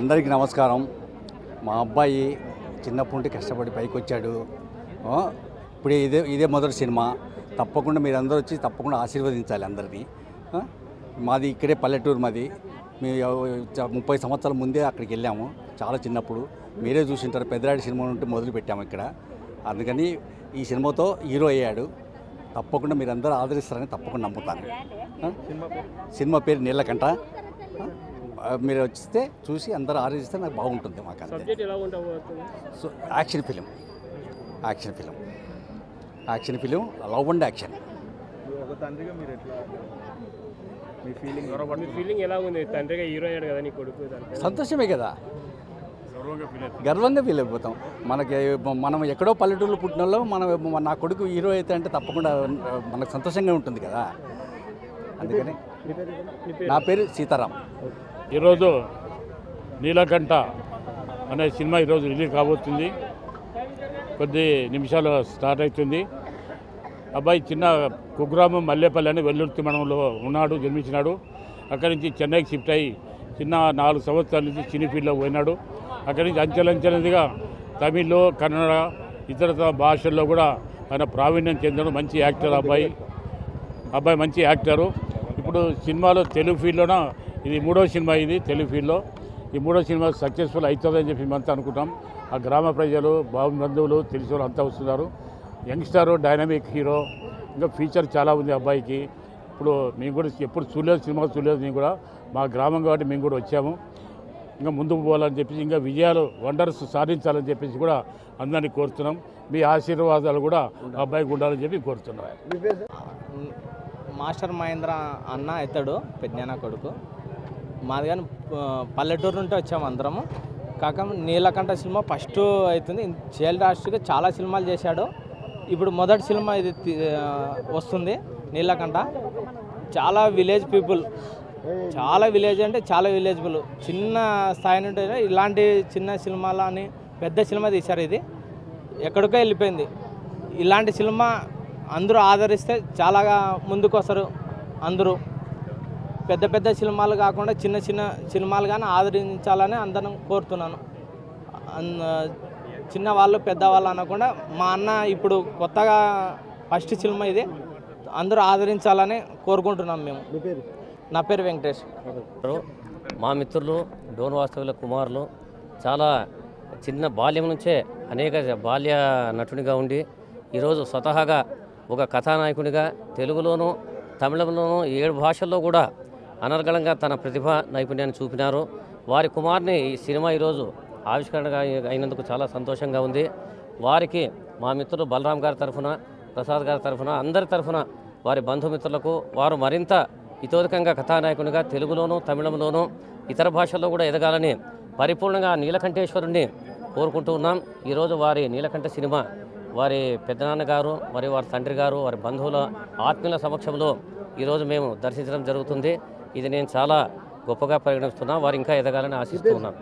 అందరికీ నమస్కారం. మా అబ్బాయి చిన్నప్పటి నుండి కష్టపడి పైకి వచ్చాడు ఇప్పుడు ఇప్పుడే ఇదే ఇదే మొదటి సినిమా. తప్పకుండా మీరు అందరూ వచ్చి తప్పకుండా ఆశీర్వదించాలి అందరినీ. మాది ఇక్కడే పల్లెటూరు మాది. మేము ముప్పై సంవత్సరాల ముందే అక్కడికి వెళ్ళాము. చాలా చిన్నప్పుడు. మీరే చూసింటారు పెద్దరాడి సినిమా నుండి మొదలు పెట్టాము ఇక్కడ. అందుకని ఈ సినిమాతో హీరో అయ్యాడు. తప్పకుండా మీరు అందరూ ఆదరిస్తారని తప్పకుండా నమ్ముతాను. సినిమా పేరు నీళ్ళకంట మీరు వస్తే చూసి అందరూ ఆదరిస్తే నాకు బాగుంటుంది మాకు అంతే. So action film. Action film. Action film love and action. ఒక తండ్రిగా మీరు ఎట్లా మీ ఫీలింగ్ మీ ఫీలింగ్ ఎలా ఉంది? తండ్రిగా హీరో అయ్యాడు కదా నీ కొడుకు దానిపై సంతోషమే కదా. గర్వంగా ఫీల్ అయిపోతాం. మనకి మనం ఎక్కడో పల్లెటూరులో పుట్టిన వాళ్ళు మనం నా కొడుకు హీరో అయితే అంటే తప్పకుండా మనకు సంతోషంగా ఉంటుంది కదా. అందుకని నా పేరు సీతారాం. ఈరోజు నీలకంఠ అనే సినిమా ఈరోజు రిలీజ్ కాబోతుంది. కొద్ది నిమిషాలు స్టార్ట్ అవుతుంది. అబ్బాయి చిన్న కుగ్రామం మల్లేపల్లి అని వెల్లుర్తి మండలంలో ఉన్నాడు జన్మించినాడు. అక్కడి నుంచి చెన్నైకి షిఫ్ట్ అయ్యి చిన్న నాలుగు సంవత్సరాల నుంచి సినీ ఫీల్డ్లో పోయినాడు. అక్కడి నుంచి అంచెలంచెలదిగా తమిళ్ కన్నడ ఇతర భాషల్లో కూడా ఆయన ప్రావీణ్యం చెందడం. మంచి యాక్టర్ అబ్బాయి. అబ్బాయి మంచి యాక్టరు. ఇప్పుడు సినిమాలో తెలుగు ఫీల్డ్లోన? ఇది మూడో సినిమా ఇది తెలుగు ఫీల్డ్లో. ఈ మూడో సినిమా సక్సెస్ఫుల్ అవుతుందని చెప్పి మేమంతా అనుకుంటాం. ఆ గ్రామ ప్రజలు బాబు బంధువులు తెలిసిన వాళ్ళు అంతా వస్తున్నారు. యంగ్స్టారు డైనమిక్ హీరో ఇంకా ఫీచర్ చాలా ఉంది అబ్బాయికి. ఇప్పుడు మేము కూడా ఎప్పుడు చూడలేదు సినిమా చూడలేదు మేము కూడా. మా గ్రామం కాబట్టి మేము కూడా వచ్చాము. ఇంకా ముందుకు పోవాలని చెప్పేసి ఇంకా విజయాలు వండర్స్ సాధించాలని చెప్పేసి కూడా అందరినీ కోరుతున్నాం. మీ ఆశీర్వాదాలు కూడా అబ్బాయికి ఉండాలని చెప్పి కోరుతున్నాం. మాస్టర్ మహేంద్ర అన్న ఎత్తాడు పెద్దన్న కొడుకు. మాది కానీ పల్లెటూరు నుండి వచ్చాము అందరము. కాక నీలకంఠ సినిమా ఫస్ట్ అవుతుంది. జైల్ రాష్ట్రగా చాలా సినిమాలు చేశాడు. ఇప్పుడు మొదటి సినిమా ఇది వస్తుంది నీలకంఠ. చాలా విలేజ్ పీపుల్. చాలా విలేజ్ అంటే చాలా విలేజ్బుల్. చిన్న స్థాయి నుండి ఇలాంటి చిన్న సినిమాలని పెద్ద సినిమా తీశారు ఇది. ఎక్కడికో వెళ్ళిపోయింది. ఇలాంటి సినిమా అందరూ ఆదరిస్తే చాలాగా ముందుకు వస్తారు అందరూ పెద్ద పెద్ద సినిమాలు కాకుండా చిన్న చిన్న సినిమాలు కానీ ఆదరించాలని అందరం కోరుతున్నాను. అన్- చిన్న వాళ్ళు పెద్దవాళ్ళు అనకుండా మా అన్న ఇప్పుడు కొత్తగా ఫస్ట్ సినిమా ఇది. అందరూ ఆదరించాలని కోరుకుంటున్నాం మేము. నా పేరు వెంకటేష్. మా మిత్రులు డోన్ వాస్తవుల కుమారులు చాలా చిన్న బాల్యం నుంచే అనేక బాల్య నటునిగా ఉండి ఈరోజు స్వతహాగా ఒక కథానాయకునిగా తెలుగులోనూ తమిళంలోనూ ఏడు భాషల్లో కూడా అనర్గళంగా తన ప్రతిభ నైపుణ్యాన్ని చూపినారు. వారి కుమార్ని ఈ సినిమా ఈరోజు ఆవిష్కరణగా అయినందుకు చాలా సంతోషంగా ఉంది. వారికి మా మిత్రుడు బలరాం గారి తరఫున ప్రసాద్ గారి తరఫున అందరి తరఫున వారి బంధుమిత్రులకు వారు మరింత ఇతోధికంగా కథానాయకునిగా తెలుగులోనూ తమిళంలోనూ ఇతర భాషల్లో కూడా ఎదగాలని పరిపూర్ణంగా నీలకంఠేశ్వరుణ్ణి కోరుకుంటూ ఉన్నాం. ఈరోజు వారి నీలకంఠ సినిమా వారి పెద్దనాన్న గారు వారి తండ్రి గారు వారి బంధువుల ఆత్మీయుల సమక్షంలో ఈరోజు మేము దర్శించడం జరుగుతుంది. ఇది నేను చాలా గొప్పగా పరిగణిస్తున్నా వారు ఇంకా ఎదగాలని ఆశిస్తూ ఉన్నాను.